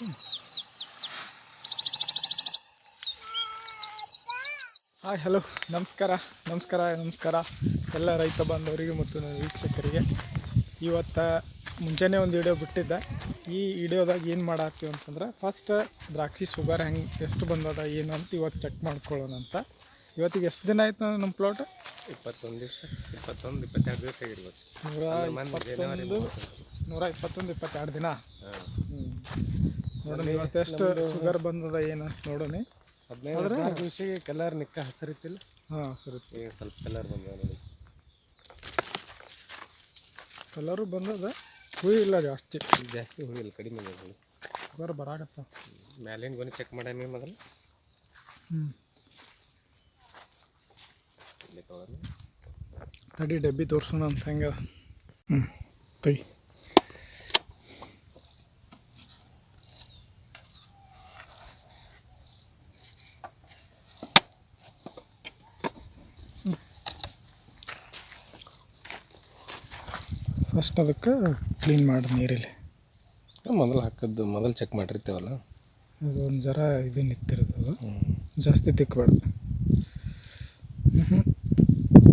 Hi hello ನಮಸ್ಕಾರ. ನಮಸ್ಕಾರ ನಮಸ್ಕಾರ. ಎಲ್ಲ ರೈತ ಬಾಂಧವರಿಗೆ ಮತ್ತು ನನ್ನ ವೀಕ್ಷಕರಿಗೆ. ಇವತ್ತು ಮುಂಜಾನೆ ಒಂದು ವಿಡಿಯೋ ಬಿಟ್ಟಿದ್ದೆ. ಈ ವಿಡಿಯೋದಾಗ ಏನು ಮಾಡತ್ತೀವಿ ಅಂತಂದ್ರೆ ಫಸ್ಟ್ ದ್ರಾಕ್ಷಿ ಶುಗರ್ ಹೆಂಗೆ ಎಷ್ಟು ಬಂದದ ಏನು ಅಂತ ಇವತ್ತು ಚೆಕ್ ಮಾಡ್ಕೊಳ್ಳೋಣ ಅಂತ. ಇವತ್ತಿಗೆ ಎಷ್ಟು ದಿನ ಆಯ್ತು ನಮ್ಮ ಪ್ಲಾಟ್ ಇಪ್ಪತ್ತೊಂದು ದಿವಸ ಇಪ್ಪತ್ತೊಂದು ಇಪ್ಪತ್ತೆರಡು ದಿವಸ ಆಗಿರ್ಬೋದು. ನೂರ ಇಪ್ಪತ್ತೊಂದು ನೂರ ಇಪ್ಪತ್ತೊಂದು ಇಪ್ಪತ್ತೆರಡು ದಿನ? ಹ್ಞೂ ನೋಡೋಣ. ಇವತ್ತು ಎಷ್ಟು ಶುಗರ್ ಬಂದದ ಏನು ನೋಡೋಣ. ಹದಿನೈದು ದಿವಸಿಗೆ ಕಲರ್ ನಿಕ್ಕ ಹಸಿರಿತ್ತಿಲ್ಲ. ಹಾಂ ಸರಿ ಈಗ ಸ್ವಲ್ಪ ಕಲರ್ ಬಂದ ನೋಡಿ. ಕಲರು ಬಂದದ ಹೂ ಇಲ್ಲ ಜಾಸ್ತಿ. ಜಾಸ್ತಿ ಜಾಸ್ತಿ ಇಲ್ಲ ಕಡಿಮೆ ಇದೆ ಹುಳಿ ಶುಗರ್ ಬರಾಗತ್ತ ಮ್ಯಾಲಿನ ಗೊನೆ ಚೆಕ್ ಮಾಡ್ಯಾಮಿ ಮೊದಲು? ಹ್ಞೂ ತಡಿ ಡಬ್ಬಿ ತೋರ್ಸೋಣ ಅಂತ ಹೆಂಗೆ ಹ್ಞೂ ಕೈ ಫಸ್ಟ್ ಅದಕ್ಕೆ ಕ್ಲೀನ್ ಮಾಡಿ ನೀರಲ್ಲಿ. ಮೊದಲು ಹಾಕಿದ್ದು ಮೊದಲು ಚೆಕ್ ಮಾಡಿರ್ತೇವಲ್ಲ? ಅದು ಒಂದು ಜರ ಇದು ನಿಂತಿರ್ತದೆ ಅದು. ಜಾಸ್ತಿ ತಿಕ್ಕಬೇಡ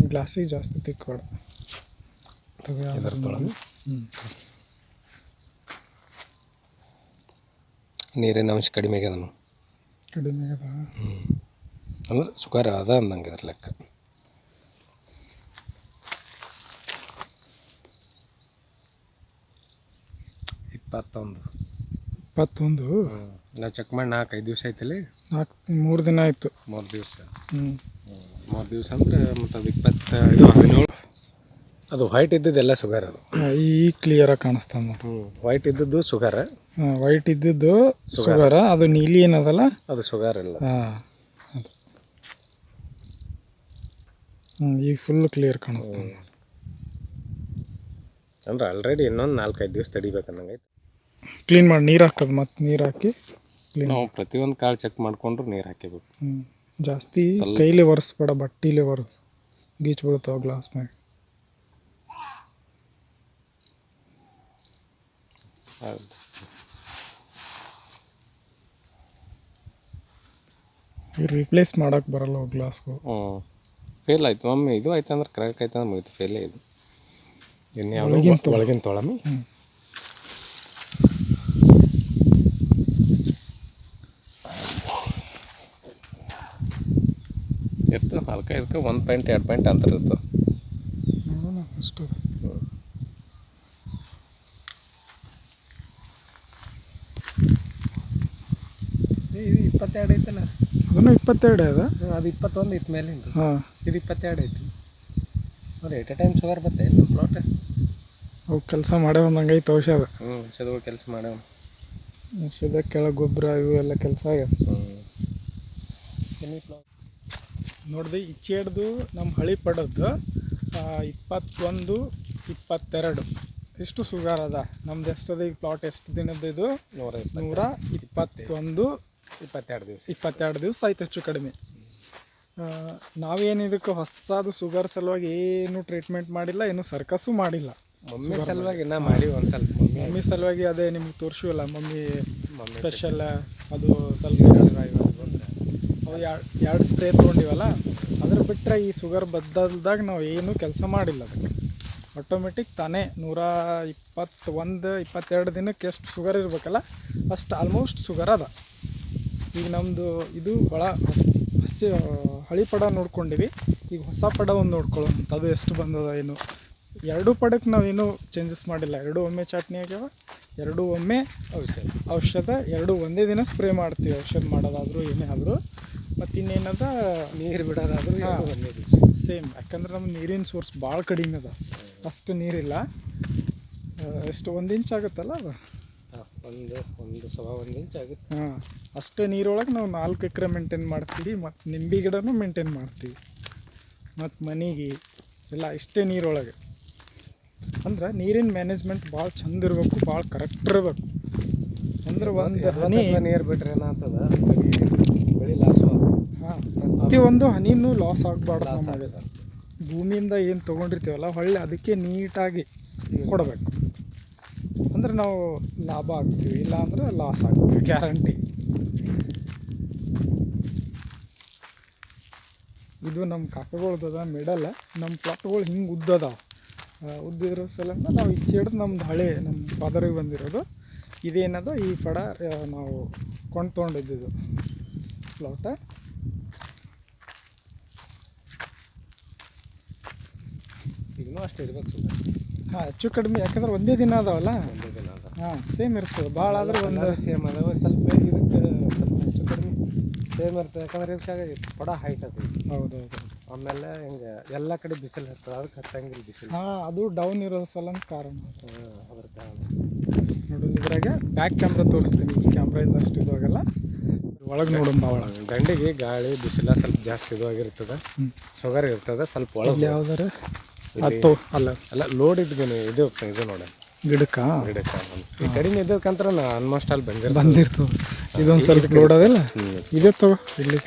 ಗ್ಲಾಸಿಗೆ ಜಾಸ್ತಿ ತಿಕ್ಕಬೇಡ ಹ್ಞೂ ನೀರಿನ ಅಂಶ ಕಡಿಮೆ ಆಗ್ಯದ ಕಡಿಮೆ ಆಗ್ಯದ ಹ್ಞೂ ಅಂದ್ರೆ ಸುಖಾರ ಅದ ಅಂದಂಗೆ ಇದ್ರ ಲೆಕ್ಕ. ಇಪ್ಪತ್ತೊಂದು. ಇಪ್ಪತ್ತೊಂದು? ನಾವು ಚೆಕ್ ಮಾಡಿ ನಾಲ್ಕು ಐದು ದಿವಸ ಆಯ್ತಲ್ಲ ನಾಲ್ಕು ಮೂರು ದಿನ ಆಯಿತು. ಮೂರು ದಿವಸ. ಹ್ಞೂ ಮೂರು ದಿವಸ ಅಂದ್ರೆ ಮತ್ತು ಅದು ಇಪ್ಪತ್ತು ಇದು ಹದಿನೇಳು. ಅದು ವೈಟ್ ಇದ್ದದ್ದೆಲ್ಲ ಶುಗರ್ ಅದು. ಈ ಕ್ಲಿಯರಾಗಿ ಕಾಣಿಸ್ತಾ ನೋಡ್ರಿ ಹ್ಞೂ ವೈಟ್ ಇದ್ದದ್ದು ಶುಗರ್ ವೈಟ್ ಇದ್ದಿದ್ದು ಶುಗರ ಅದು ನೀಲಿ ಏನದಲ್ಲ? ಅದು ಶುಗರ್ ಇಲ್ಲ ಹಾಂ ಅದು. ಹ್ಞೂ ಈಗ ಫುಲ್ ಕ್ಲಿಯರ್ ಕಾಣಿಸ್ತಾವ ಅಂದ್ರೆ ಆಲ್ರೆಡಿ ಇನ್ನೊಂದು ನಾಲ್ಕೈದು ದಿವಸ ತಡಿಬೇಕು ಅನ್ನಂಗೈತೆ ಕ್ಲೀನ್ ಮಾಡಿ ನೀರು ಹಾಕೋದು ಮತ್ತೆ ನೀರು ಹಾಕಿ ಕ್ಲೀನ್ ನಾವು ಪ್ರತಿಯೊಂದು ಕಾಳು ಚೆಕ್ ಮಾಡ್ಕೊಂಡ್ರು ನೀರು ಹಾಕಿಬೇಕು ಹ್ಞೂ ಜಾಸ್ತಿ ಕೈಲಿ ಒರೆಸ್ಬೇಡ ಬಟ್ಟಿಲೇ ಒರೆಸ್ ಗೀಚ್ ಬೀಳ್ತಾವ ಗ್ಲಾಸ್ ಮೇಲೆ ರಿಪ್ಲೇಸ್ ಮಾಡಕ್ಕೆ ಬರಲ್ಲ ಗ್ಲಾಸ್ಗು ಹ್ಞೂ ಫೇಲ್ ಆಯ್ತು ಒಮ್ಮೆ ಇದು ಆಯ್ತು ಅಂದ್ರೆ ಕ್ರ್ಯಾಕ್ ಆಯ್ತು ಅಂದ್ರೆ ಮುಗಿತು ಫೇಲೇ ಇದು. ಇನ್ನು. ಒಳಗಿನ ತೊಳಮಿ. ನಾಲ್ಕೈದಕ್ಕೆ ಒಂದು ಪಾಯಿಂಟ್ ಎರಡು ಪಾಯಿಂಟ್ ಅಂತ ಇರ್ತದೆ. ಏ ಅಷ್ಟು. ಇದು ಇಪ್ಪತ್ತೆರಡು ಐತಲ್ಲ ಅದನ್ನು ಇಪ್ಪತ್ತೆರಡು ಅದ? ಅದು ಇಪ್ಪತ್ತೊಂದು ಇತ್ತು ಮೇಲಿಂದ. ಹಾಂ. ಇದು ಇಪ್ಪತ್ತೆರಡು ಐತಿ. ನೋಡಿ ಎಟ್ ಎ ಟೈಮ್ ಶುಗರ್ ಬತ್ತೆ ನಮ್ಮ ಪ್ಲಾಟ್ ಅವು ಕೆಲಸ ಮಾಡ್ಯಾವ ನಂಗೆ ಐತೆ ಔಷಧ. ಹ್ಞೂ ಚದುವು ಕೆಲಸ ಮಾಡ್ಯಾವ ಔಷಧ ಕೆಳಗೆ ಗೊಬ್ಬರ ಇವು ಎಲ್ಲ ಕೆಲಸ ಆಗ್ಯಾವ. ಹ್ಞೂ ಪ್ಲಾಟ್ ನೋಡ್ದೆ ಇಚ್ಚೇಡ್ದು ನಮ್ಮ ಹಳಿ ಪಡದ್ದು ಇಪ್ಪತ್ತೊಂದು ಇಪ್ಪತ್ತೆರಡು. ಇಷ್ಟು ಸುಗಾರ್ ಅದ? ನಮ್ದು ಎಷ್ಟದ ಈಗ ಪ್ಲಾಟ್ ಎಷ್ಟು ದಿನದ್ದು ಇದು? ನೂರ ನೂರ ಇಪ್ಪತ್ತೊಂದು. ಇಪ್ಪತ್ತೆರಡು ದಿವಸ. ಇಪ್ಪತ್ತೆರಡು ದಿವಸ ಆಯ್ತು ಹೆಚ್ಚು ಕಡಿಮೆ. ನಾವೇನು ಇದಕ್ಕೆ ಹೊಸದು ಸುಗರ್ ಸಲುವಾಗಿ ಏನು ಟ್ರೀಟ್ಮೆಂಟ್ ಮಾಡಿಲ್ಲ ಏನು ಸರ್ಕಸ್ಸು ಮಾಡಿಲ್ಲ. ಮಮ್ಮಿ ಸಲುವಾಗಿ ನಾ ಮಾಡಿ ಒಂದು ಸ್ವಲ್ಪ ಮಮ್ಮಿ ಮಮ್ಮಿ ಸಲುವಾಗಿ ಅದೇ ನಿಮ್ಗೆ ತೋರಿಸಿಲ್ಲ ಮಮ್ಮಿ ಮಮ್ಮಿ ಸ್ಪೆಷಲ್ ಅದು ಸ್ವಲ್ಪ ಅವು ಎರಡು ಸ್ಪ್ರೇ ತೊಗೊಂಡಿವಲ್ಲ, ಅದ್ರ ಬಿಟ್ಟರೆ ಈ ಶುಗರ್ ಬದ್ದಲ್ದಾಗ ನಾವು ಏನು ಕೆಲಸ ಮಾಡಿಲ್ಲ ಅದಕ್ಕೆ. ಆಟೋಮೆಟಿಕ್ ತಾನೇ ನೂರ ಇಪ್ಪತ್ತೊಂದು, ಇಪ್ಪತ್ತೆರಡು ದಿನಕ್ಕೆ ಎಷ್ಟು ಶುಗರ್ ಇರಬೇಕಲ್ಲ, ಅಷ್ಟು ಆಲ್ಮೋಸ್ಟ್ ಶುಗರ್ ಅದ. ಈಗ ನಮ್ಮದು ಇದು ಭಾಳ ಹಸಿ ಹಳಿ ಪಡ ನೋಡ್ಕೊಂಡಿವಿ. ಈಗ ಹೊಸ ಪಡ ಒಂದು ನೋಡ್ಕೊಳ್ಳೋಣ ಅದು ಎಷ್ಟು ಬಂದದ ಏನು? ಎರಡೂ ಪಡಕ್ಕೆ ನಾವೇನು ಚೇಂಜಸ್ ಮಾಡಿಲ್ಲ. ಎರಡೂ ಒಮ್ಮೆ ಚಟ್ನಿ ಆಗ್ಯಾವ, ಎರಡೂ ಒಮ್ಮೆ ಔಷಧ. ಔಷಧ, ಎರಡು ಒಂದೇ ದಿನ ಸ್ಪ್ರೇ ಮಾಡ್ತೀವಿ. ಔಷಧ ಮಾಡೋದಾದರೂ ಏನೇ ಆದರೂ. ಮತ್ತು ಇನ್ನೇನದ ನೀರು ಬಿಡೋದಾದ್ರೂ ಒಂದೇ ದಿವಸ. ಸೇಮ್. ಯಾಕಂದ್ರೆ ನಮ್ಮ ನೀರಿನ ಸೋರ್ಸ್ ಭಾಳ ಕಡಿಮೆ ಅದ. ಅಷ್ಟು ನೀರಿಲ್ಲ. ಎಷ್ಟು ಒಂದು ಇಂಚ್ ಆಗುತ್ತಲ್ಲ ಅದು? ಒಂದು ಒಂದು ಸವಾ ಒಂದು ಇಂಚ್ ಆಗುತ್ತೆ. ಹಾಂ ಅಷ್ಟೇ ನೀರೊಳಗೆ ನಾವು ನಾಲ್ಕು ಎಕರೆ ಮೇಂಟೈನ್ ಮಾಡ್ತೀವಿ ಮತ್ತು ನಿಂಬೆ ಗಿಡನೂ ಮೇಂಟೈನ್ ಮಾಡ್ತೀವಿ. ಮತ್ತು ಮನೆಗೆ ಎಲ್ಲ ಇಷ್ಟೇ ನೀರೊಳಗೆ. ಅಂದ್ರೆ ನೀರಿನ ಮ್ಯಾನೇಜ್ಮೆಂಟ್ ಭಾಳ ಚಂದ ಇರಬೇಕು ಭಾಳ ಕರೆಕ್ಟ್ ಇರಬೇಕು. ಅಂದ್ರೆ ಒಂದು ಹನಿ ನೀರು ಬಿಟ್ರೆ ಏನಾಗ್ತದ? ಪ್ರತಿಯೊಂದು ಹನಿನೂ ಲಾಸ್ ಆಗಬಾರ್ದು ಅಂತ ನಮಗೆ. ಭೂಮಿಯಿಂದ ಏನು ತೊಗೊಂಡಿರ್ತೀವಲ್ಲ ಹೊಳ್ಳಿ ಅದಕ್ಕೆ ನೀಟಾಗಿ ಕೊಡಬೇಕು. ಅಂದ್ರೆ ನಾವು ಲಾಭ ಆಗ್ತೀವಿ ಇಲ್ಲ ಅಂದ್ರೆ ಲಾಸ್ ಆಗ್ತೀವಿ ಗ್ಯಾರಂಟಿ ಇದು ನಮ್ಮ ಕಾಕಗಳ್ದದ ಮಿಡಲ್ ನಮ್ಮ ಪ್ಲಾಟ್ಗಳು ಹಿಂಗೆ ಉದ್ದದ ಉದ್ದಿರೋ ಸಲಂದ ನಾವು ಈ ಹಿಡ್ದು ನಮ್ದು ಹಳೆ ನಮ್ಮ ಫಾದರಿಗೆ ಬಂದಿರೋದು. ಇದೇನದ ಈ ಪಡ ನಾವು ಕೊಂಡು ತೊಗೊಂಡಿದ್ದು ಪ್ಲಾಟ ಈಗನೂ ಅಷ್ಟು ಇರ್ಬೇಕು ಸುಮ್ಮನೆ. ಹಾಂ ಹೆಚ್ಚು ಕಡಿಮೆ ಯಾಕಂದ್ರೆ ಒಂದೇ ದಿನ ಅದಾವಲ್ಲ? ಒಂದೇ ದಿನ ಅದ ಹಾಂ ಸೇಮ್ ಇರ್ತದೆ ಭಾಳ ಆದ್ರೆ ಒಂದು ಸೇಮ್ ಅದಾವ ಸ್ವಲ್ಪ ಇದಕ್ಕೆ ಸ್ವಲ್ಪ ಹೆಚ್ಚು ಕಡಿಮೆ. ಸೇಮ್ ಇರ್ತದೆ ಯಾಕಂದ್ರೆ ಇದಕ್ಕಾಗಿ ಪಡ ಹೈಟ್ ಅದು ಹೌದು ಆಮೇಲೆ ಹಿಂಗೆ ಎಲ್ಲ ಕಡೆ ಬಿಸಿಲು ಇರ್ತದೆ ಅದಕ್ಕೆ ಹತ್ತಂಗಿಲ್ಲ ಬಿಸಿಲು. ಹಾಂ ಅದು ಡೌನ್ ಇರೋ ಸಲಂದ ಕಾರಣ. ಅದ್ರ ಕಾರಣ. ನೋಡೋದು ಇದ್ರಾಗ ಬ್ಯಾಕ್ ಕ್ಯಾಮ್ರಾ ತೋರಿಸ್ತೀನಿ ಈ ಕ್ಯಾಮ್ರಾಯಿಂದ ಅಷ್ಟು ಇದು ಆಗಲ್ಲ ಒಳಗೆ ನೋಡಂಬ ಒಳಗೆ ದಂಡಿಗೆ ಗಾಳಿ ಬಿಸಿಲ ಸ್ವಲ್ಪ ಜಾಸ್ತಿ ಇದು ಆಗಿರ್ತದೆ ಹ್ಮ್. ಶುಗರ್ ಇರ್ತದೆ ಸ್ವಲ್ಪ ಒಳಗೆ ಯಾವ್ದಾರ? ಹತ್ತು ಅಲ್ಲ. ಅಲ್ಲ ಲೋಡ್ ಇದ್ಗೇನು ಇದು ಇದು ನೋಡಿ. ಗಿಡಕ್ಕ? ಗಿಡಕ್ಕೆ ಈ ಕಡಿಮೆ ಇದ್ದಕ್ಕಂತರ ನಾ ಆಲ್ಮೋಸ್ಟ್ ಅಲ್ಲಿ ಬಂದಿರ್ತದೆ. ಬಂದಿರ್ತು. ಇದೊಂದು ಸ್ವಲ್ಪ ಲೋಡ್ ಅದಲ್ಲ ಇದೆ ತಗೋ ಇಲ್ಲಿ.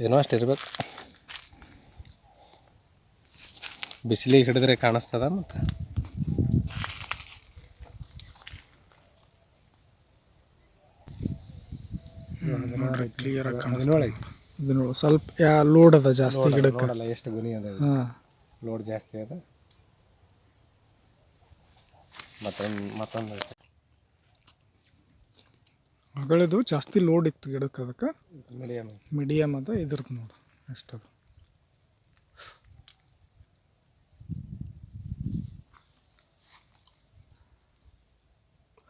ಇದನ್ನು ಅಷ್ಟು ಇರ್ಬೇಕು. ಬಿಸಿಲಿಗೆ ಹಿಡಿದ್ರೆ ಕಾಣಿಸ್ತದ ಮತ್ತು? ಕ್ಲಿಯರ್ ಆಗಿ ಅದನ್ನೊಳಗೆ ಇದು ನೋಡು. ಸ್ವಲ್ಪ ಯಾ ಲೋಡ್ ಅದ ಜಾಸ್ತಿ ಗಿಡಕ್ಕೆ. ನೋಡಲ್ಲ ಎಷ್ಟು ಗುಣಿ ಅದ ಹಾಂ. ಲೋಡ್ ಜಾಸ್ತಿ ಅದ. ಮತ್ತೊಂದು ಮತ್ತೊಂದು ಮಗಳದು ಜಾಸ್ತಿ ಲೋಡ್ ಇತ್ತು ಗಿಡಕ್ಕೆ ಅದಕ್ಕೆ. ಮೀಡಿಯಮ್ ಮೀಡಿಯಮ್ ಅದ ಇದ್ರದ್ದು ನೋಡು ಅಷ್ಟದು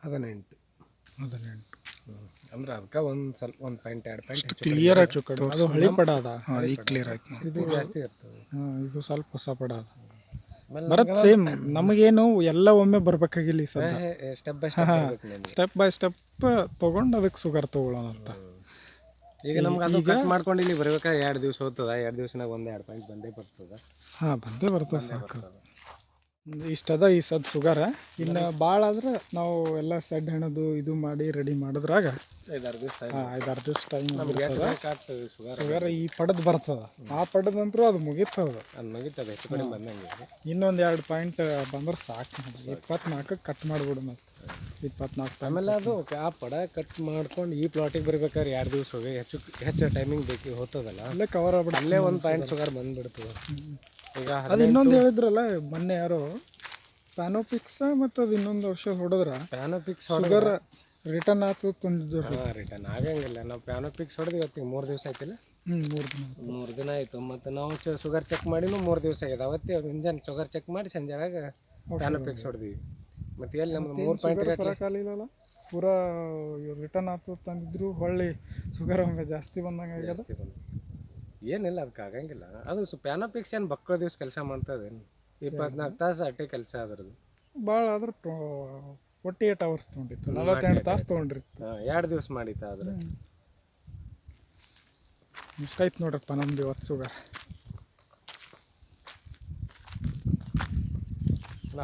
ಹದಿನೆಂಟು. ಹದಿನೆಂಟು. ಅಂದ್ರೆ ಅದಕ್ಕೆ ಒಂದು ಸ್ವಲ್ಪ ಒಂದು ಪಾಯಿಂಟ್ ಎರಡು ಪಾಯಿಂಟ್ ಕ್ಲಿಯರ್ ಆಗಿ ಕಡಿಮೆ ಅದು ಹಳಿ ಪಡ ಅದ. ಈಗ ಕ್ಲಿಯರ್ ಆಯ್ತು ಇದು ಜಾಸ್ತಿ ಇರ್ತದೆ. ಹಾಂ ಇದು ಸ್ವಲ್ಪ ಹೊಸ ಪಡ ಅದ. ಬರತ್ ಸೇಮ್ ನಮಗೇನು ಎಲ್ಲ ಒಮ್ಮೆ ಬರ್ಬೇಕಾಗಿಲ್ಲ ಸದ್ಯ step by step step by step ತೊಗೊಂಡು ಅದಕ್ಕೆ ಸುಗರ್ ತಗೊಳ್ಳೋಣ ಅಂತ. ಈಗ ನಮ್ಗೆ ಅದು ಕಟ್ ಮಾಡ್ಕೊಂಡು ಇಲ್ಲಿ ಬರ್ಬೇಕಾದ್ರೆ ಎರಡು ದಿವಸ ಹೋಗ್ತದ. ಎರಡು ದಿವಸನಾಗ ಒಂದು ಎರಡು ಪಾಯಿಂಟ್ ಬಂದೇ ಬರ್ತದ. ಹಾಂ ಬಂದೇ ಬರ್ತದೆ ಸಾಕು. ಇಷ್ಟದ ಈ ಸದ್ ಸುಗರ. ಇನ್ನು ಭಾಳ ಆದ್ರೆ ನಾವು ಎಲ್ಲ ಸೆಡ್ ಹೆಣದು ಇದು ಮಾಡಿ ರೆಡಿ ಮಾಡಿದ್ರಾಗ ಐದಾರು ದಿವಸ ಐದಾರು ದಿವಸ ಟೈಮ್ ಸುಗರ್. ಈ ಪಡದ್ ಬರ್ತದ. ಆ ಪಡದಂತರೂ ಅದು ಮುಗೀತದ. ಅದು ಮುಗಿತದೆ ಇನ್ನೊಂದು ಎರಡು ಪಾಯಿಂಟ್ ಬಂದ್ರೆ ಸಾಕು ಇಪ್ಪತ್ನಾಲ್ಕಕ್ಕೆ ಕಟ್ ಮಾಡ್ಬಿಡು ಮತ್ತೆ. ಇಪ್ಪತ್ನಾಲ್ಕು ಆಮೇಲೆ ಅದು ಆ ಪಡ ಕಟ್ ಮಾಡ್ಕೊಂಡು ಈ ಪ್ಲಾಟಿಗೆ ಬರ್ಬೇಕಾದ್ರೆ ಎರಡು ದಿವಸ ಹೋಗಿ ಹೆಚ್ಚು ಹೆಚ್ಚು ಟೈಮಿಂಗ್ ಬೇಕು ಹೋಗ್ತದಲ್ಲ ಅಲ್ಲೇ ಕವರ್ ಆಗ್ಬಿಡ ಅಲ್ಲೇ ಒಂದು ಪಾಯಿಂಟ್ ಸುಗರ್ ಬಂದ್ಬಿಡ್ತದೆ. ಈಗ ಅದು ಇನ್ನೊಂದು ಹೇಳಿದ್ರಲ್ಲ ಮೊನ್ನೆ ಯಾರೋ ಪ್ಯಾನೋಪಿಕ್ಸ್ ಮತ್ತು ಅದು ಇನ್ನೊಂದು ಔಷಧ ಹೊಡೆದ್ರ? ಪ್ಯಾನೋಪಿಕ್ಸ್ ಹೊಡೆದ್ರ. ರಿಟರ್ನ್ ಆತು ತಂದಿದ್ರು ಹಾಂ ರಿಟರ್ನ್ ಆಗಂಗಿಲ್ಲ ನಾವು ಪ್ಯಾನೋಪಿಕ್ಸ್ ಹೊಡೆದು ಇವತ್ತಿಗೆ ಮೂರು ದಿವಸ ಆಯ್ತಿಲ್ಲ. ಹ್ಞೂ ಮೂರು ದಿನ ಮೂರು ದಿನ ಆಯಿತು. ಮತ್ತು ನಾವು ಶುಗರ್ ಚೆಕ್ ಮಾಡಿನೂ ಮೂರು ದಿವಸ ಆಗಿದೆ ಅವತ್ತೇ ಇಂಜನ್ ಶುಗರ್ ಚೆಕ್ ಮಾಡಿ ಸಂಜೆಯಾಗ ಪ್ಯಾನೋಪಿಕ್ಸ್ ಹೊಡೆದ್ವಿ. ಮತ್ತು ಎಲ್ಲಿ ನಮ್ಗೆ ಮೂರು ಪಾಯಿಂಟ್ ರೇಟ್ ಬರೋಕ್ಕಾಗಲಿಲ್ಲಲ್ಲ ಪೂರಾ ರಿಟರ್ನ್ ಆತು ತಂದಿದ್ರು ಹೊಳ್ಳಿ. ಶುಗರ್ ಒಮ್ಮೆ ಜಾಸ್ತಿ ಬಂದಂಗೆ ಜಾಸ್ತಿ ಬಂದು ಏನಿಲ್ಲ ಅದಕ್ಕೆ ಆಗಂಗಿಲ್ಲ. ಅದು ಸ್ವಲ್ಪ ಪ್ಯಾನೋಪಿಕ್ಸ್ ಏನು ಬಕ್ಕಳ ದಿವ್ಸ ಕೆಲಸ ಮಾಡ್ತದೇನು ಇಪ್ಪತ್ನಾಲ್ಕು ತಾಸು ಅಟ್ಟೆ ಕೆಲಸ ಅದ್ರದ್ದು. ಭಾಳ ಆದ್ರೆ ಫೋರ್ಟಿ ಏಟ್ ಅವರ್ಸ್ ತೊಗೊಂಡಿತ್ತು ನಲವತ್ತೆಂಟು ತಾಸು ತೊಗೊಂಡಿರ್ತು ಹಾಂ ಎರಡು ದಿವಸ ಮಾಡಿತ್ತು ಆದ್ರೆ. ಇಷ್ಟಾಯ್ತು ನೋಡ್ರಪ್ಪ ನಮ್ದು ಇವತ್ತು ಸುಗರ್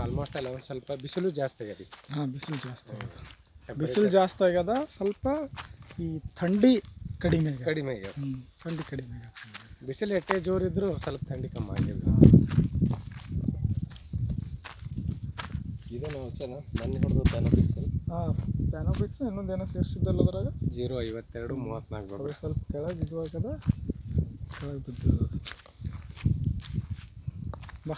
ಆಲ್ಮೋಸ್ಟ್ ಅಲ್ಲ ಒಂದು ಸ್ವಲ್ಪ ಬಿಸಿಲು ಜಾಸ್ತಿ ಆಗ್ಯದ ಹಾಂ ಬಿಸಿಲು ಜಾಸ್ತಿ ಆಗ್ಯದ ಬಿಸಿಲು ಜಾಸ್ತಿ ಆಗ್ಯದ ಸ್ವಲ್ಪ ಈ ಥಂಡಿ ಕಡಿಮೆ ಕಡಿಮೆ ಆಗ್ಯದ. ಹ್ಞೂ ಥಂಡಿ ಕಡಿಮೆ ಆಗ್ಯದ. ಬಿಸಿಲು ಎಟ್ಟೆ ಜೋರಿದ್ರು ಸ್ವಲ್ಪ ಥಂಡಿ ಕಮ್ಮಿ ಆಗಿದೆ ಇದೇನು ಔಷಧ ಮೊನ್ನೆ ಹೊಡೆದು ಪ್ಯಾನೋಪಿಕ್ಸ್ ಹಾಂ ಪ್ಯಾನೋಬಿಕ್ಸ್ ಇನ್ನೊಂದು ಏನೋ ಸೇರಿಸಿದ್ದಲ್ಲ ಅದ್ರಾಗ? ಜೀರೋ ಐವತ್ತೆರಡು ಮೂವತ್ತ್ನಾಲ್ಕು ಅದು ಸ್ವಲ್ಪ ಕೆಳಗೆ ಇದು ಹಾಕದ ಕೆಳಗೆ ಬಿದ್ದದ ಬಾ.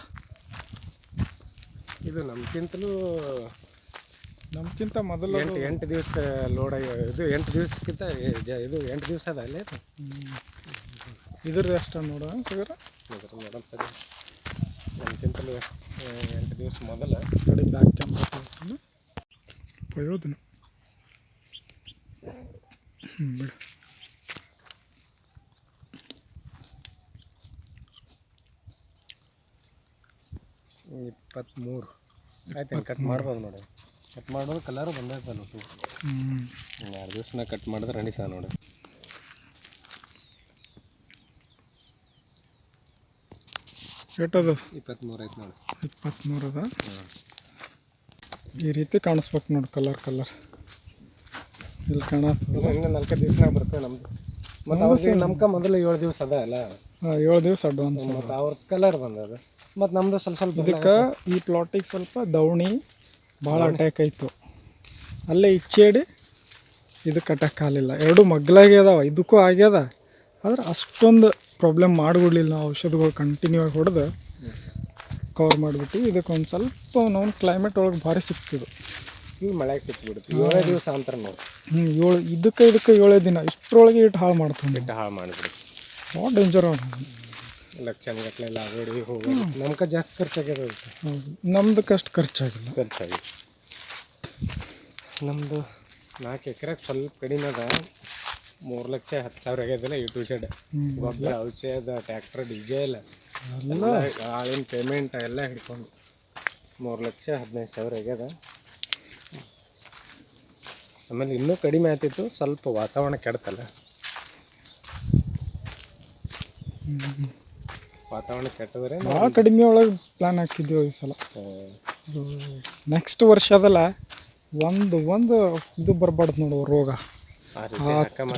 ಇದು ನಮ್ಗಿಂತಲೂ ನಮ್ಗಿಂತ ಮೊದಲು ಎಂಟು ಎಂಟು ದಿವಸ ಲೋಡ್ ಇದು ಎಂಟು ದಿವಸಕ್ಕಿಂತ ಇದು ಎಂಟು ದಿವಸ ಅದ ಅಲ್ಲೇ ಇದು? ಇದ್ರ ಎಷ್ಟು ನೋಡ ಶುಗರ್ ಇದ್ರ ನೋಡೋಣ ತಡಿ. ಆ, ಎಂಟು ದಿವಸ ಮೊದಲ. ಕಡೆ ಬ್ಯಾಕ್ ಕ್ಯಾಮ್ರಾ ಪ್ರಯೋಜನ ಬಿಡು. ಇಪ್ಪತ್ತ್ಮೂರು ಆಯ್ತು ಕಟ್ ಮಾಡ್ಬೋದು ನೋಡಿ. ಕಟ್ ಮಾಡೋದು ಕಲರು ಬಂದೈತಲ್ಲ ಹ್ಞೂ ಎರಡು ದಿವಸನ ಕಟ್ ಮಾಡಿದ್ರೆ ನಡೀತದೆ ನೋಡಿ. ಎಷ್ಟದ ಇಪ್ಪತ್ತ್ಮೂರು ಐತೆ ನೋಡಿ. ಇಪ್ಪತ್ತ್ಮೂರು ಅದ ಈ ರೀತಿ ಕಾಣಿಸ್ಬೇಕು ನೋಡಿ ಕಲರ್ ಕಲರ್. ಇಲ್ಲಿ ಕಾಣತ್ತದ. ಹಿಂಗೆ ನಾಲ್ಕೈದು ದಿವಸನಾಗ ಬರ್ತದೆ ನಮ್ದು. ಮತ್ತು ಅವ್ರಿಗೆ ನಮ್ಗೆ ಮೊದಲು ಏಳು ದಿವಸ ಅದ ಅಲ್ಲ. ಏಳು ದಿವಸ ಅಡ್ವಾನ್ಸ್ ಮತ್ತು ಅವ್ರದ್ದು ಕಲರ್ ಬಂದದ. ಮತ್ತು ನಮ್ದು ಸ್ವಲ್ಪ ಸ್ವಲ್ಪ ಇದಕ್ಕೆ ಈ ಪ್ಲಾಟಿಗೆ ಸ್ವಲ್ಪ ದವಣಿ ಭಾಳ ಅಟ್ಯಾಕ್ ಆಯಿತು. ಅಲ್ಲೇ ಇಚ್ಚೇಡಿ ಇದಕ್ಕೆ ಅಟ್ಯಾಕ್ ಆಗಲಿಲ್ಲ. ಎರಡು ಮಗ್ಲಾಗೆ ಅದಾವ ಇದಕ್ಕೂ ಆಗ್ಯದ. ಆದ್ರೆ ಅಷ್ಟೊಂದು ಪ್ರಾಬ್ಲಮ್ ಮಾಡಿಬಿಡ್ಲಿಲ್ಲ ನಾವು ಔಷಧಗಳು ಕಂಟಿನ್ಯೂ ಆಗಿ ಹೊಡೆದು ಕವರ್ ಮಾಡಿಬಿಟ್ಟು ಇದಕ್ಕೆ ಒಂದು ಸ್ವಲ್ಪ ನಾವು ಕ್ಲೈಮೇಟ್ ಒಳಗೆ ಭಾರಿ ಸಿಕ್ತಿದ್ದು ಈಗ ಮಳೆಗೆ ಸಿಕ್ಬಿಡುತ್ತೆ. ಏಳೇ ದಿವಸ ಅಂತಾರೆ ನಾವು ಹ್ಞೂ ಏಳು ಇದಕ್ಕೆ ಇದಕ್ಕೆ ಏಳೇ ದಿನ ಇಷ್ಟರೊಳಗೆ ಇಟ್ಟು ಹಾಳು ಮಾಡ್ತೀವಿ ಇಟ್ಟು ಹಾಳು ಮಾಡಿಬಿಡುತ್ತೆ. ಭಾಳ ಡೇಂಜರ್ ಲಕ್ಷಣಗಟ್ಲೆ ಎಲ್ಲ ಆಗೋಡಿ ಹೋಗಿ ನಮ್ಗೆ ಜಾಸ್ತಿ ಹೌದು. ನಮ್ದಕ್ಕೆ ಅಷ್ಟು ಖರ್ಚಾಗಿಲ್ಲ. ಖರ್ಚಾಗಿಲ್ಲ. ನಮ್ಮದು ನಾಲ್ಕು ಎಕರೆ ಸ್ವಲ್ಪ ಕಡಿಮೆ ಅದ. ಮೂರು ಲಕ್ಷ ಹತ್ತು ಸಾವಿರ ಆಗ್ಯದಲ್ಲ ಯು ಟು ಶೆಡ್ ಹ್ಞೂ ಗೊಬ್ಬರ ಔಷಧ ಟ್ಯಾಕ್ಟ್ರ್ ಡಿಜೆ ಎಲ್ಲ. ಆಳಿನ ಪೇಮೆಂಟ್ ಎಲ್ಲ ಹಿಡ್ಕೊಂಡು ಮೂರು ಲಕ್ಷ ಹದಿನೈದು ಸಾವಿರ ಆಗ್ಯದ. ಆಮೇಲೆ ಇನ್ನೂ ಕಡಿಮೆ ಆಗ್ತಿತ್ತು ಸ್ವಲ್ಪ ವಾತಾವರಣ ಕೆಡ್ತಲ್ಲ. ವಾತಾವರಣ ಕೆಟ್ಟದ್ರೆ ಭಾಳ ಕಡಿಮೆ ಒಳಗೆ ಪ್ಲ್ಯಾನ್ ಹಾಕಿದ್ದೀವಿ ಈ ಸಲ. ನೆಕ್ಸ್ಟ್ ವರ್ಷದಲ್ಲ ಒಂದು ಒಂದು ಇದು ಬರಬಾರ್ದು ನೋಡು ರೋಗ.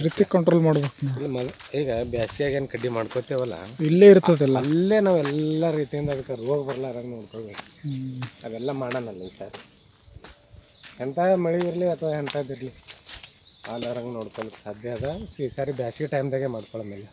ರೀತಿ ಕಂಟ್ರೋಲ್ ಮಾಡ್ಬೇಕು ನಾವು. ಈಗ ಬ್ಯಾಸಿಯಾಗ ಏನು ಕಡ್ಡಿ ಮಾಡ್ಕೋತೇವಲ್ಲ? ಇಲ್ಲೇ ಇರ್ತದಲ್ಲ. ಅಲ್ಲೇ ನಾವು ಎಲ್ಲ ರೀತಿಯಿಂದ ಅದಕ್ಕೆ ರೋಗ ಬರ್ಲಾರಂಗೆ ನೋಡ್ಕೋಬೇಕು. ಅವೆಲ್ಲಾ ಅದೆಲ್ಲ ಮಾಡೋಣಲ್ಲ ಈ ಸಾರಿ. ಎಂಥ ಮಳೆ ಇರಲಿ ಅಥವಾ ಎಂಥದ್ದಿರಲಿ ಆಲಾರಂಗೆ ನೋಡ್ಕೊಳಕ್ಕೆ ಸಾಧ್ಯ ಅದ. ಈ ಸಾರಿ ಬ್ಯಾಸಿಗೆ ಟೈಮ್ದಾಗೆ ಮಾಡ್ಕೊಳ್ಳೋಮಿಲ್ಲ